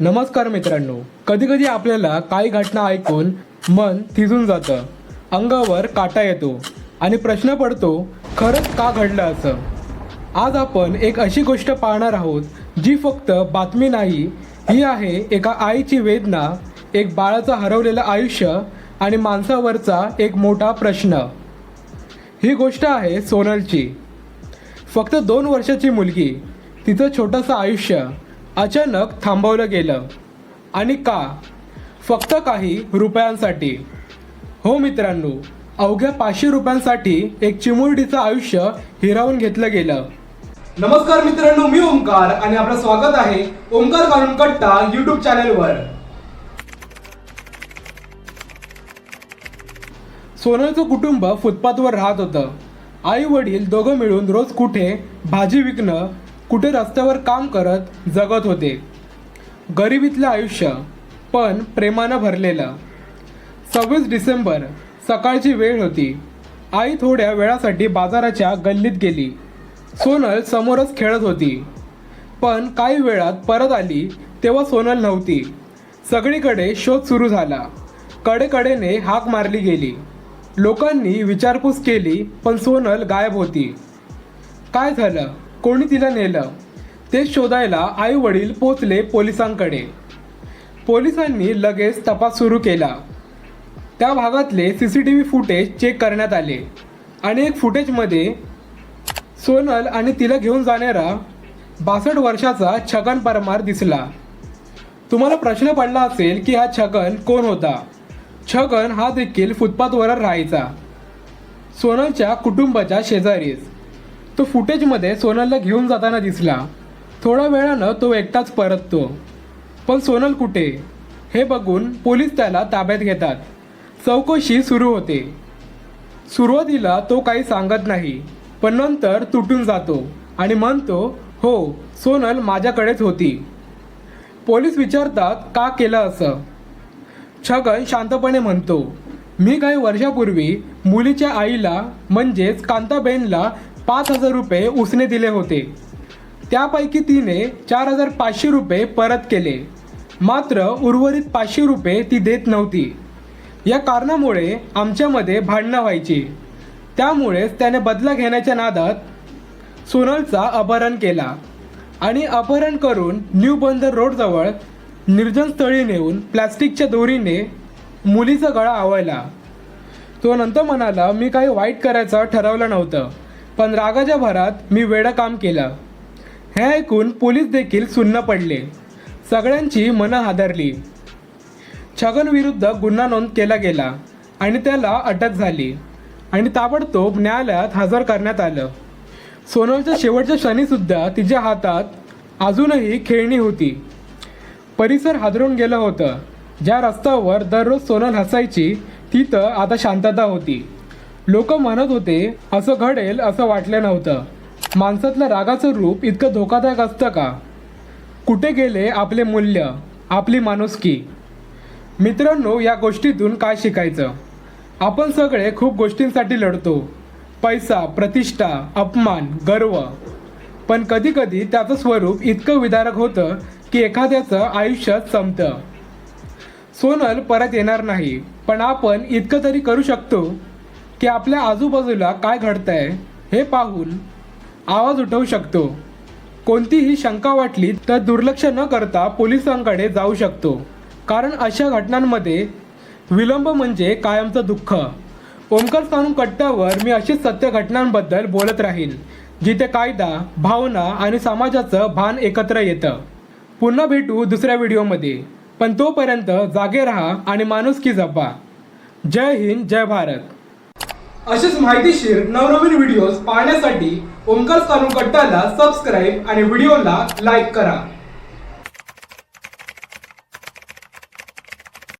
नमस्कार मित्रांनो. कधी कधी आपल्याला काही घटना ऐकून मन थिजून जातं. अंगावर काटा येतो आणि प्रश्न पडतो खरंच का घडलं असं? आज आपण एक अशी गोष्ट पाहणार आहोत जी फक्त बातमी नाही ही आहे एका आईची वेदना एक बाळाचं हरवलेलं आयुष्य आणि माणसावरचा एक मोठा प्रश्न. ही गोष्ट आहे सोनलची. फक्त दोन वर्षाची मुलगी तिचं छोटंसं आयुष्य अचानक थांबवलं गेलं. आणि का? फक्त काही रुपयांसाठी. हो मित्रांनो अवघ्या पाचशे रुपयांसाठी एक चिमुरडीचं आयुष्य हिरावून घेतलं गेलं. नमस्कार मित्रांनो मी ओमकार आणि आपलं स्वागत आहे ओमकार कानून कट्टा युट्यूब चॅनेलवर सोनलचं कुटुंब फुटपाथवर राहत होतं. आई वडील दोघं मिळून रोज कुठे भाजी विकणं कुठे रस्त्यावर काम करत जगत होते. गरिबीतलं आयुष्य पण प्रेमानं भरलेलं. सव्वीस डिसेंबर सकाळची वेळ होती. आई थोड्या वेळासाठी बाजाराच्या गल्लीत गेली. सोनल समोरच खेळत होती. पण काही वेळात परत आली तेव्हा सोनल नव्हती. सगळीकडे शोध सुरू झाला. कडेकडेने हाक मारली गेली. लोकांनी विचारपूस केली पण सोनल गायब होती. काय झालं? कोणी तिला नेलं ते शोधायला आई वडील पोचले पोलिसांकडे. पोलिसांनी लगेच तपास सुरू केला. त्या भागातले C C T V footage check करण्यात आले. आणि एक फुटेजमध्ये सोनल आणि तिला घेऊन जाणारा बासष्ट वर्षाचा छगन परमार दिसला. तुम्हाला प्रश्न पडला असेल की हा छगन कोण होता? छगन हा देखील फुटपाथवर राहायचा. सोनलच्या कुटुंबाच्या शेजारीच. तो फुटेजमध्ये सोनलला घेऊन जाताना दिसला. थोड्या वेळानं तो एकटाच परततो. पण सोनल कुठे? हे बघून पोलीस त्याला ताब्यात घेतात. चौकशी सुरू होते. सुरुवातीला तो काही सांगत नाही पण नंतर तुटून जातो आणि म्हणतो हो सोनल माझ्याकडेच होती. पोलीस विचारतात का केलं असं? छगन शांतपणे म्हणतो मी काही वर्षापूर्वी मुलीच्या आईला म्हणजेच कांताबेनला पाच हजार रुपये उसने दिले होते. त्यापैकी तिने चार हजार पाचशे रुपये परत केले. मात्र उर्वरित पाचशे रुपये ती देत नव्हती. या कारणामुळे आमच्यामध्ये भांडणं व्हायची. त्यामुळेच त्याने बदला घेण्याच्या नादात सोनलचा अपहरण केला आणि अपहरण करून न्यू बंदर रोडजवळ निर्जन स्थळी नेऊन प्लॅस्टिकच्या दोरीने मुलीचा गळा आवळला. तो नंतर म्हणाला मी काही वाईट करायचं ठरवलं नव्हतं. पण रागाच्या भरात मी वेळं काम केलं. हे ऐकून पोलीस देखील सुन्न पडले. सगळ्यांची मनं हादरली. छगन विरुद्ध गुन्हा नोंद केला गेला आणि त्याला अटक झाली आणि ताबडतोब न्यायालयात हजर करण्यात आलं. सोनलच्या शेवटच्या क्षणीसुद्धा तिच्या हातात अजूनही खेळणी होती. परिसर हादरून गेलं होतं. ज्या रस्त्यावर दररोज सोनल हसायची तिथं आता शांतता होती. लोक म्हणत होते असं घडेल असं वाटलं नव्हतं. माणसातलं रागाचं रूप इतकं धोकादायक असतं का? कुठे गेले आपले मूल्य आपली माणुसकी? मित्रांनो या गोष्टीतून काय शिकायचं? आपण सगळे खूप गोष्टींसाठी लढतो. पैसा प्रतिष्ठा अपमान गर्व. पण कधी कधी त्याचं स्वरूप इतकं विदारक होतं की एखाद्याचं आयुष्य संपतं. सोनल परत येणार नाही पण आपण इतकं तरी करू शकतो? की आपल्या आजूबाजूला काय घडतंय हे पाहून आवाज उठवू शकतो. कोणतीही शंका वाटली तर दुर्लक्ष न करता पोलिसांकडे जाऊ शकतो. कारण अशा घटनांमध्ये विलंब म्हणजे कायमचं दुःख. ओमकार स्थानू कट्ट्यावर मी अशीच सत्य घटनांबद्दल बोलत राहीन जिथे कायदा भावना आणि समाजाचं भान एकत्र येतं. पुन्हा भेटू दुसऱ्या व्हिडिओमध्ये. पण तोपर्यंत जागे राहा आणि माणुसकी जपा. जय हिंद जय भारत. असेच माहितीशीर नवनवीन व्हिडिओज पाहण्यासाठी ओंकार सानू कट्टाला सबस्क्राईब आणि व्हिडिओला लाईक करा.